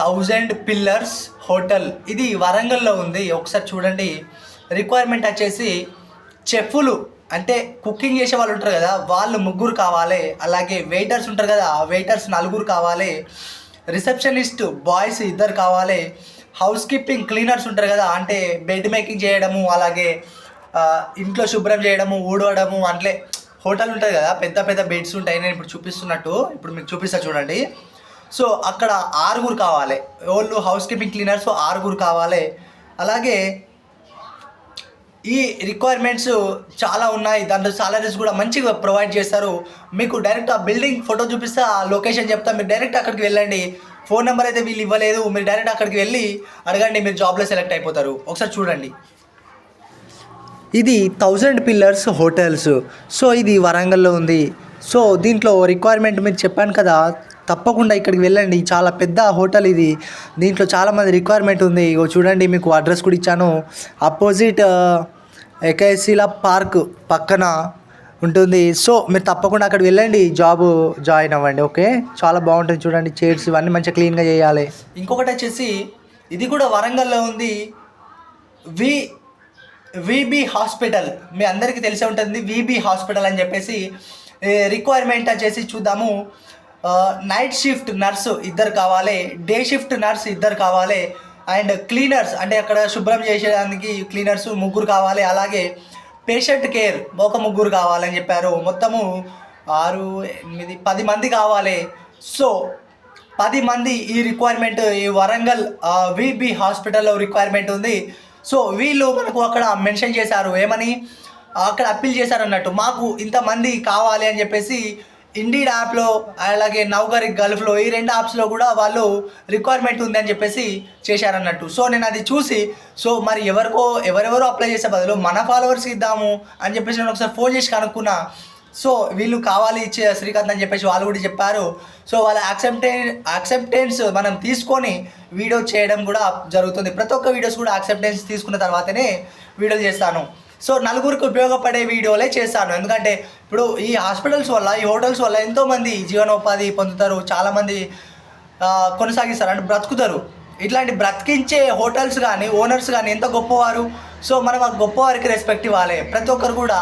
Thousand pillars hotel. ఇది వరంగల్లో ఉంది. ఒకసారి చూడండి. రిక్వైర్మెంట్ వచ్చేసి చెఫ్లు అంటే కుకింగ్ చేసే వాళ్ళు ఉంటారు కదా వాళ్ళు ముగ్గురు కావాలి. అలాగే వెయిటర్స్ ఉంటారు కదా ఆ వెయిటర్స్ నలుగురు కావాలి. రిసెప్షనిస్ట్ బాయ్స్ ఇద్దరు కావాలి. హౌస్ కీపింగ్ క్లీనర్స్ ఉంటారు కదా అంటే బెడ్ మేకింగ్ చేయడము అలాగే ఇంట్లో శుభ్రం చేయడము ఊడవడము అంటే హోటల్ ఉంటుంది కదా పెద్ద పెద్ద బెడ్స్ ఉంటాయి. నేను ఇప్పుడు చూపిస్తున్నట్టు ఇప్పుడు మీకు చూపిస్తా చూడండి. సో అక్కడ ఆరుగురు కావాలి. వాళ్ళు హౌస్ కీపింగ్ క్లీనర్స్ ఆరుగురు కావాలి. అలాగే ఈ రిక్వైర్మెంట్స్ చాలా ఉన్నాయి. దాంట్లో సాలరీస్ కూడా మంచిగా ప్రొవైడ్ చేస్తారు. మీకు డైరెక్ట్ ఆ బిల్డింగ్ ఫోటో చూపిస్తే ఆ లొకేషన్ చెప్తా. మీరు డైరెక్ట్ అక్కడికి వెళ్ళండి. ఫోన్ నెంబర్ అయితే వీళ్ళు ఇవ్వలేదు. మీరు డైరెక్ట్ అక్కడికి వెళ్ళి అడగండి మీరు జాబ్లో సెలెక్ట్ అయిపోతారు. ఒకసారి చూడండి. ఇది థౌజండ్ పిల్లర్స్ హోటల్స్. సో ఇది వరంగల్లో ఉంది. సో దీంట్లో రిక్వైర్మెంట్ మీరు చెప్పాను కదా తప్పకుండా ఇక్కడికి వెళ్ళండి. చాలా పెద్ద హోటల్ ఇది. దీంట్లో చాలామంది రిక్వైర్మెంట్ ఉంది. ఇగో చూడండి మీకు అడ్రస్ కూడా ఇచ్చాను. అపోజిట్ ఎకైసీల పార్క్ పక్కన ఉంటుంది. సో మీరు తప్పకుండా అక్కడికి వెళ్ళండి. జాబ్ జాయిన్ అవ్వండి ఓకే చాలా బాగుంటుంది చూడండి. చైర్స్ ఇవన్నీ మంచిగా క్లీన్గా చేయాలి. ఇంకొకటి వచ్చేసి ఇది కూడా వరంగల్లో ఉంది. వి విబి హాస్పిటల్. మీ అందరికీ తెలిసే ఉంటుంది. విబి హాస్పిటల్ అని చెప్పేసి రిక్వైర్మెంట్ వచ్చేసి చూద్దాము. నైట్ షిఫ్ట్ నర్సు ఇద్దరు కావాలి డే షిఫ్ట్ నర్స్ ఇద్దరు కావాలి అండ్ క్లీనర్స్ అంటే అక్కడ శుభ్రం చేసేదానికి క్లీనర్స్ ముగ్గురు కావాలి అలాగే పేషెంట్ కేర్ ఒక ముగ్గురు కావాలని చెప్పారు. మొత్తము ఆరు ఎనిమిది పది మంది కావాలి. సో పది మంది ఈ రిక్వైర్మెంట్ ఈ వరంగల్ విబి హాస్పిటల్లో రిక్వైర్మెంట్ ఉంది. సో వీళ్ళు మనకు అక్కడ మెన్షన్ చేశారు. ఏమని? అక్కడ అప్పీల్ చేశారు అన్నట్టు మాకు ఇంతమంది కావాలి అని చెప్పేసి ఇండీడ్ యాప్లో అలాగే నౌకరి గల్ఫ్లో ఈ రెండు యాప్స్లో కూడా వాళ్ళు రిక్వైర్మెంట్ ఉంది అని చెప్పేసి చేశారన్నట్టు. సో నేను అది చూసి సో మరి ఎవరికో ఎవరెవరో అప్లై చేసే బదులు మన ఫాలోవర్స్కి ఇద్దాము అని చెప్పేసి నేను ఒకసారి ఫోన్ చేసి కనుక్కున్నా. సో వీళ్ళు కావాలి ఇచ్చే శ్రీకాంత్ అని చెప్పేసి వాళ్ళు కూడా చెప్పారు. సో వాళ్ళ యాక్సెప్టే యాక్సెప్టెన్స్ మనం తీసుకొని వీడియో చేయడం కూడా జరుగుతుంది. ప్రతి ఒక్క వీడియోస్ కూడా యాక్సెప్టెన్స్ తీసుకున్న తర్వాతనే వీడియోలు చేస్తాను. సో నలుగురికి ఉపయోగపడే వీడియోలే చేస్తాను ఎందుకంటే ఇప్పుడు ఈ హాస్పిటల్స్ వల్ల ఈ హోటల్స్ వల్ల ఎంతోమంది జీవనోపాధి పొందుతారు చాలామంది కొనసాగిస్తారు అంటే బ్రతుకుతారు. ఇట్లాంటి బ్రతికించే హోటల్స్ కానీ ఓనర్స్ కానీ ఎంత గొప్పవారు? సో మనం ఆ గొప్పవారికి రెస్పెక్ట్ ఇవ్వాలి. ప్రతి ఒక్కరు కూడా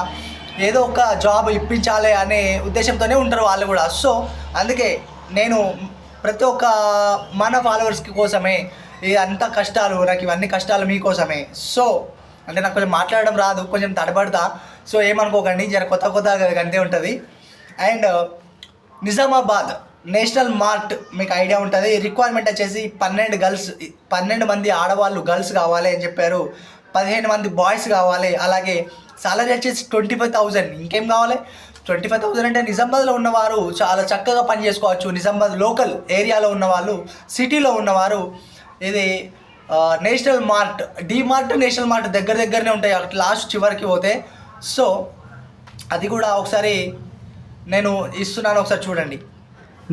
ఏదో ఒక జాబ్ ఇప్పించాలి అనే ఉద్దేశంతోనే ఉంటారు వాళ్ళు కూడా. సో అందుకే నేను ప్రతి ఒక్క మన ఫాలోవర్స్కి కోసమే ఈ అంత కష్టాలు నాకు ఇవన్నీ కష్టాలు మీకోసమే. సో అంటే నాకు కొంచెం మాట్లాడడం రాదు కొంచెం తడబడతా. సో ఏమనుకోకండి జర కొత్త కొత్త అంతే ఉంటుంది. అండ్ నిజామాబాద్ నేషనల్ మార్ట్ మీకు ఐడియా ఉంటుంది. రిక్వైర్మెంట్ వచ్చేసి పన్నెండు గర్ల్స్ పన్నెండు మంది ఆడవాళ్ళు గర్ల్స్ కావాలి అని చెప్పారు. పదిహేను మంది బాయ్స్ కావాలి. అలాగే సాలరీ వచ్చేసి ట్వంటీ ఫైవ్ థౌజండ్ ఇంకేం కావాలి? ట్వంటీ ఫైవ్ థౌజండ్ అంటే నిజామాబాద్లో ఉన్నవారు చాలా చక్కగా పని చేసుకోవచ్చు. నిజామాబాద్ లోకల్ ఏరియాలో ఉన్నవాళ్ళు సిటీలో ఉన్నవారు. ఇది national mart D mart national mart దగ్గర దగ్గరనే ఉంటాయి. అక్కడ లాస్ట్ చివరికి పోతే. సో అది కూడా ఒకసారి నేను ఇస్తున్నాను ఒకసారి చూడండి.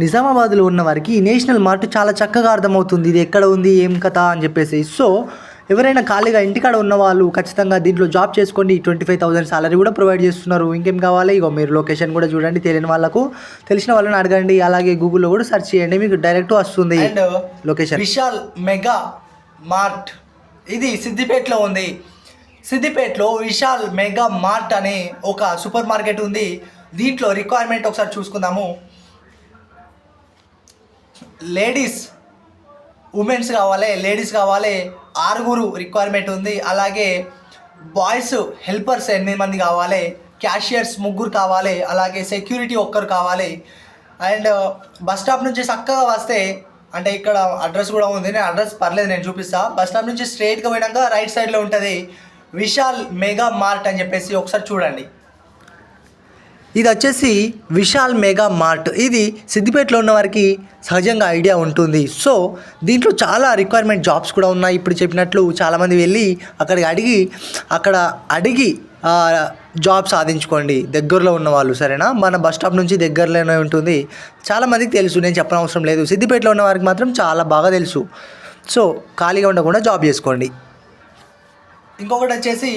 నిజామాబాద్లో ఉన్న వారికి ఈ నేషనల్ మార్ట్ చాలా చక్కగా అర్థమవుతుంది. ఇది ఎక్కడ ఉంది ఏం కథ అని చెప్పేసి. సో ఎవరైనా ఖాళీగా ఇంటికాడ ఉన్న వాళ్ళు ఖచ్చితంగా దీంట్లో జాబ్ చేసుకోండి ట్వంటీ ఫైవ్ థౌసండ్ సాలరీ కూడా ప్రొవైడ్ చేస్తున్నారు. ఇంకేం కావాలి? ఇగో మీరు లొకేషన్ కూడా చూడండి తెలియని వాళ్ళకు. తెలిసిన వాళ్ళని అడగండి అలాగే గూగుల్లో కూడా సెర్చ్ చేయండి మీకు డైరెక్ట్ వస్తుంది లొకేషన్ విశాల్ మెగా మార్ట్. ఇది సిద్దిపేటలో ఉంది. సిద్దిపేటలో విశాల్ మెగా మార్ట్ అనే ఒక సూపర్ మార్కెట్ ఉంది. దీంట్లో రిక్వైర్మెంట్ ఒకసారి చూసుకుందాము. లేడీస్ ఉమెన్స్ కావాలి లేడీస్ కావాలి ఆరుగురు రిక్వైర్మెంట్ ఉంది. అలాగే బాయ్స్ హెల్పర్స్ ఎనిమిది మంది కావాలి క్యాషియర్స్ ముగ్గురు కావాలి అలాగే సెక్యూరిటీ ఒక్కరు కావాలి. అండ్ బస్ స్టాప్ నుంచి చక్కగా వస్తే అంటే ఇక్కడ అడ్రస్ కూడా ఉంది. నేను అడ్రస్ పర్లేదు నేను చూపిస్తా. బస్ స్టాప్ నుంచి స్ట్రైట్గా పోయినాక రైట్ సైడ్లో ఉంటుంది విశాల్ మెగా మార్ట్ అని చెప్పేసి ఒకసారి చూడండి. ఇది వచ్చేసి విశాల్ మెగా మార్ట్. ఇది సిద్దిపేటలో ఉన్న వారికి సహజంగా ఐడియా ఉంటుంది. సో దీంట్లో చాలా రిక్వైర్మెంట్ జాబ్స్ కూడా ఉన్నాయి. ఇప్పుడు చెప్పినట్లు చాలామంది వెళ్ళి అక్కడికి అడిగి అక్కడ అడిగి జాబ్ సాధించుకోండి. దగ్గరలో ఉన్న వాళ్ళు సరేనా? మన బస్ స్టాప్ నుంచి దగ్గరలోనే ఉంటుంది. చాలామందికి తెలుసు నేను చెప్పనవసరం అవసరం లేదు. సిద్దిపేటలో ఉన్న వారికి మాత్రం చాలా బాగా తెలుసు. సో ఖాళీగా ఉండకుండా జాబ్ చేసుకోండి. ఇంకొకటి వచ్చేసి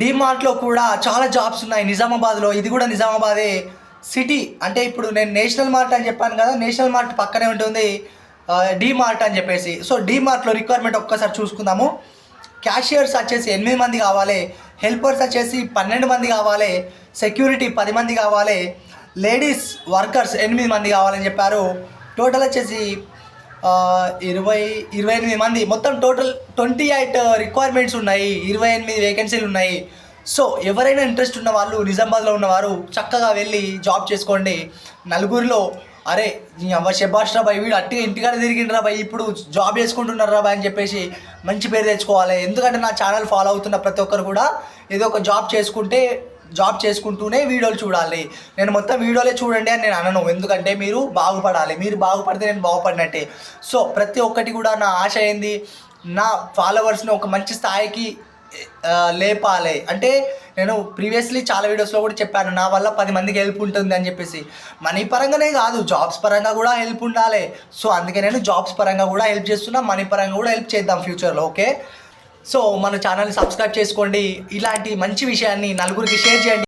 డిమార్ట్లో కూడా చాలా జాబ్స్ ఉన్నాయి. నిజామాబాద్లో ఇది కూడా నిజామాబాదే సిటీ అంటే ఇప్పుడు నేను నేషనల్ మార్ట్ అని చెప్పాను కదా నేషనల్ మార్ట్ పక్కనే ఉంటుంది డీమార్ట్ అని చెప్పేసి. సో డీమార్ట్లో రిక్వైర్మెంట్ ఒక్కసారి చూసుకుందాము. క్యాషియర్స్ వచ్చేసి ఎనిమిది మంది కావాలి హెల్పర్స్ వచ్చేసి పన్నెండు మంది కావాలి సెక్యూరిటీ పది మంది కావాలి లేడీస్ వర్కర్స్ ఎనిమిది మంది కావాలని చెప్పారు. టోటల్ వచ్చేసి ఇరవై ఇరవై ఎనిమిది మంది. మొత్తం టోటల్ ట్వంటీ ఎయిట్ రిక్వైర్మెంట్స్ ఉన్నాయి. ఇరవై ఎనిమిది వేకెన్సీలు ఉన్నాయి. సో ఎవరైనా ఇంట్రెస్ట్ ఉన్న వాళ్ళు నిజామాబాద్లో ఉన్నవారు చక్కగా వెళ్ళి జాబ్ చేసుకోండి. నలుగురిలో అరే అవ్వ శభాష్రా బాయ్ వీడు అట్టిగా ఇంటికాడ తిరిగిండ్రా బాయ్ ఇప్పుడు జాబ్ చేసుకుంటున్నారా బాయ్ అని చెప్పేసి మంచి పేరు తెచ్చుకోవాలి. ఎందుకంటే నా ఛానల్ ఫాలో అవుతున్న ప్రతి ఒక్కరు కూడా ఏదో ఒక జాబ్ చేసుకుంటే జాబ్ చేసుకుంటూనే వీడియోలు చూడాలి. నేను మొత్తం వీడియోలే చూడండి అని నేను అనను. ఎందుకంటే మీరు బాగుపడాలి. మీరు బాగుపడితే నేను బాగుపడినట్టే. సో ప్రతి ఒక్కటి కూడా నా ఆశ ఏంది? నా ఫాలోవర్స్ని ఒక మంచి స్థాయికి లేపాలి. అంటే నేను ప్రీవియస్లీ చాలా వీడియోస్లో కూడా చెప్పాను నా వల్ల పది మందికి హెల్ప్ ఉంటుంది అని చెప్పేసి. మనీ పరంగానే కాదు జాబ్స్ పరంగా కూడా హెల్ప్ ఉండాలి. సో అందుకే నేను జాబ్స్ పరంగా కూడా హెల్ప్ చేస్తున్నా మనీ పరంగా కూడా హెల్ప్ చేద్దాం ఫ్యూచర్లో ఓకే సో మన ఛానల్ని సబ్స్క్రైబ్ చేసుకోండి. ఇలాంటి మంచి విషయాన్ని నలుగురికి షేర్ చేయండి.